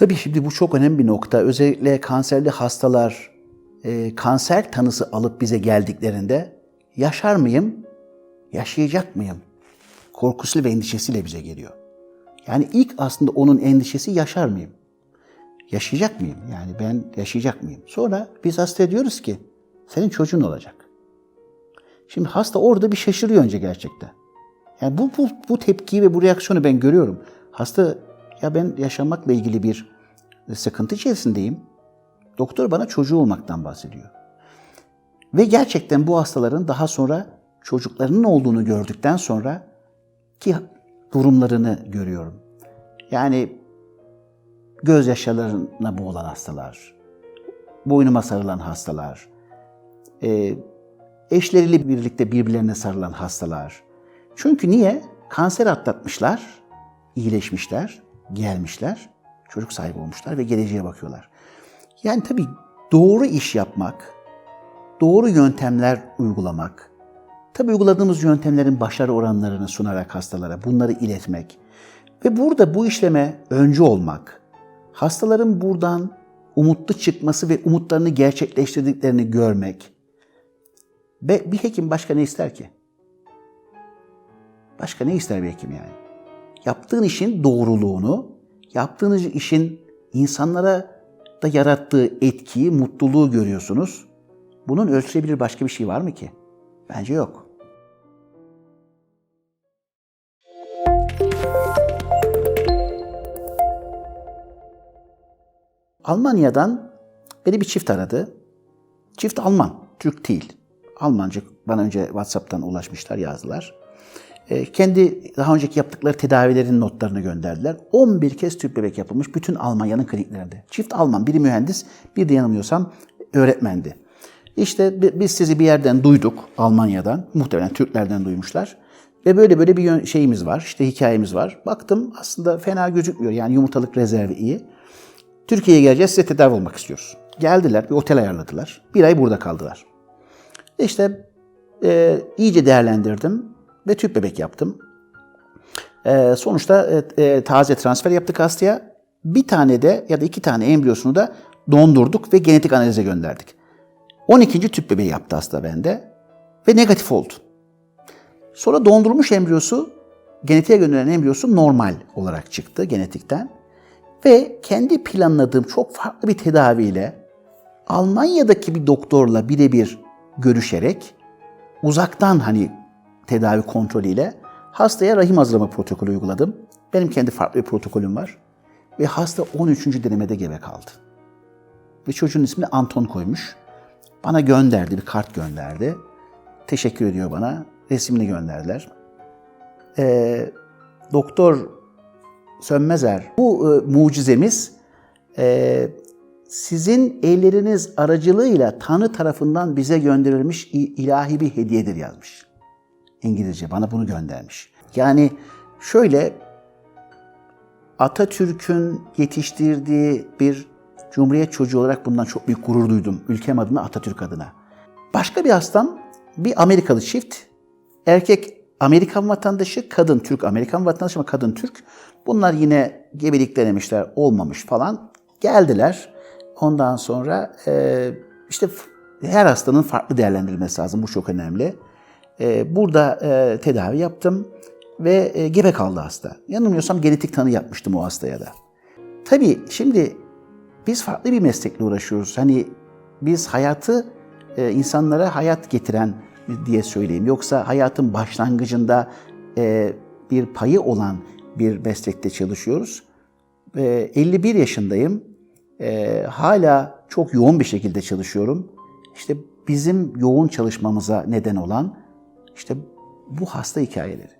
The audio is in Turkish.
Tabii şimdi bu çok önemli bir nokta. Özellikle kanserli hastalar e, kanser tanısı alıp bize geldiklerinde yaşar mıyım, yaşayacak mıyım korkusu ve endişesiyle bize geliyor. Yani ilk aslında onun endişesi yaşar mıyım? Yaşayacak mıyım? Yani ben yaşayacak mıyım? Sonra biz hasta diyoruz ki senin çocuğun olacak. Şimdi hasta orada bir şaşırıyor önce gerçekten. Yani bu, bu, bu tepkiyi ve bu reaksiyonu ben görüyorum. Hasta ya ben yaşamakla ilgili bir sıkıntı içerisindeyim. Doktor bana çocuğu olmaktan bahsediyor. Ve gerçekten bu hastaların daha sonra çocuklarının olduğunu gördükten sonra ki durumlarını görüyorum. Yani gözyaşlarına boğulan hastalar, boynuma sarılan hastalar, e, eşleriyle birlikte birbirlerine sarılan hastalar. Çünkü niye? Kanser atlatmışlar, iyileşmişler, gelmişler, çocuk sahibi olmuşlar ve geleceğe bakıyorlar. Yani tabii doğru iş yapmak, doğru yöntemler uygulamak, tabii uyguladığımız yöntemlerin başarı oranlarını sunarak hastalara bunları iletmek ve burada bu işleme öncü olmak, hastaların buradan umutlu çıkması ve umutlarını gerçekleştirdiklerini görmek. Ve bir hekim başka ne ister ki? Başka ne ister bir hekim yani? Yaptığın işin doğruluğunu, yaptığınız işin insanlara da yarattığı etkiyi, mutluluğu görüyorsunuz. Bunun ölçülebilir başka bir şey var mı ki? Bence yok. Almanya'dan beni bir çift aradı. Çift Alman, Türk değil. Almanca bana önce WhatsApp'tan ulaşmışlar, yazdılar. E, kendi daha önceki yaptıkları tedavilerin notlarını gönderdiler. 11 kez tüp bebek yapılmış bütün Almanya'nın kliniklerinde. Çift Alman, biri mühendis, bir de yanılmıyorsam öğretmendi. İşte biz sizi bir yerden duyduk Almanya'dan, muhtemelen Türklerden duymuşlar. Ve böyle böyle bir şeyimiz var, işte hikayemiz var. Baktım aslında fena gözükmüyor. Yani yumurtalık rezervi iyi. Türkiye'ye geleceğiz, size tedavi olmak istiyoruz. Geldiler, bir otel ayarladılar. Bir ay burada kaldılar. İşte e, iyice değerlendirdim ve tüp bebek yaptım. E, sonuçta e, e, taze transfer yaptık hastaya. Bir tane de ya da iki tane embriyosunu da dondurduk ve genetik analize gönderdik. 12. tüp bebeği yaptı hasta bende ve negatif oldu. Sonra dondurulmuş embriyosu, genetiğe gönderilen embriyosu normal olarak çıktı genetikten. Ve kendi planladığım çok farklı bir tedaviyle Almanya'daki bir doktorla birebir görüşerek uzaktan hani tedavi kontrolüyle hastaya rahim hazırlama protokolü uyguladım. Benim kendi farklı bir protokolüm var. Ve hasta 13. denemede gebe kaldı. Ve çocuğun ismini Anton koymuş. Bana gönderdi, bir kart gönderdi. Teşekkür ediyor bana. Resmini gönderdiler. Ee, doktor Sönmezer, bu e, mucizemiz e, sizin elleriniz aracılığıyla Tanrı tarafından bize gönderilmiş ilahi bir hediyedir yazmış. İngilizce bana bunu göndermiş. Yani şöyle Atatürk'ün yetiştirdiği bir Cumhuriyet çocuğu olarak bundan çok büyük gurur duydum. Ülkem adına, Atatürk adına. Başka bir hastam, bir Amerikalı çift. Erkek Amerikan vatandaşı, kadın Türk, Amerikan vatandaşı ama kadın Türk. Bunlar yine gebelik denemişler, olmamış falan. Geldiler. Ondan sonra e, işte her hastanın farklı değerlendirilmesi lazım. Bu çok önemli. E, burada e, tedavi yaptım ve e, gebe kaldı hasta. Yanılmıyorsam genetik tanı yapmıştım o hastaya da. Tabii şimdi biz farklı bir meslekle uğraşıyoruz. Hani biz hayatı e, insanlara hayat getiren diye söyleyeyim. Yoksa hayatın başlangıcında e, bir payı olan bir meslekte çalışıyoruz. E, 51 yaşındayım. E, hala çok yoğun bir şekilde çalışıyorum. İşte bizim yoğun çalışmamıza neden olan işte bu hasta hikayeleri.